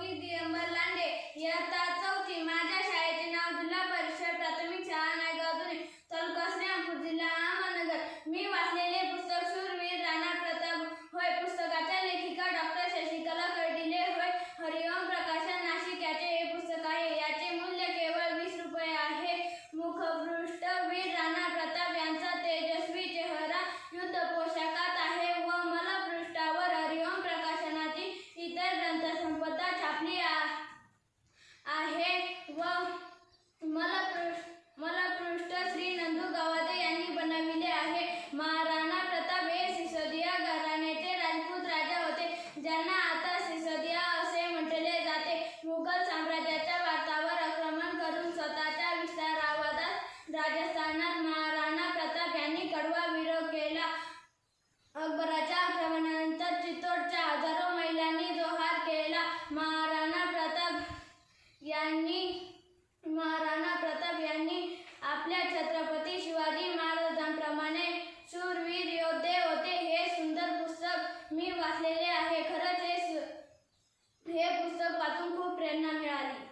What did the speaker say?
ಹೋಗಿದ್ದೀ ಎಂಬರ್ಲಾಂಡೆ ಯಾತ राजस्थानात महाराणा प्रताप यांनी कडवा विरोध केला. अकबराच्या आक्रमणानंतर चित्तोडच्या हजारो महिलांनी जोहार केला. महाराणा प्रताप यांनी महाराणा प्रताप यांनी आपल्या छत्रपती शिवाजी महाराजांप्रमाणे शूरवीर योद्धे होते. हे सुंदर पुस्तक मी वाचलेले आहे. खरंच हे हे पुस्तक वाचून खूप प्रेरणा मिळाली.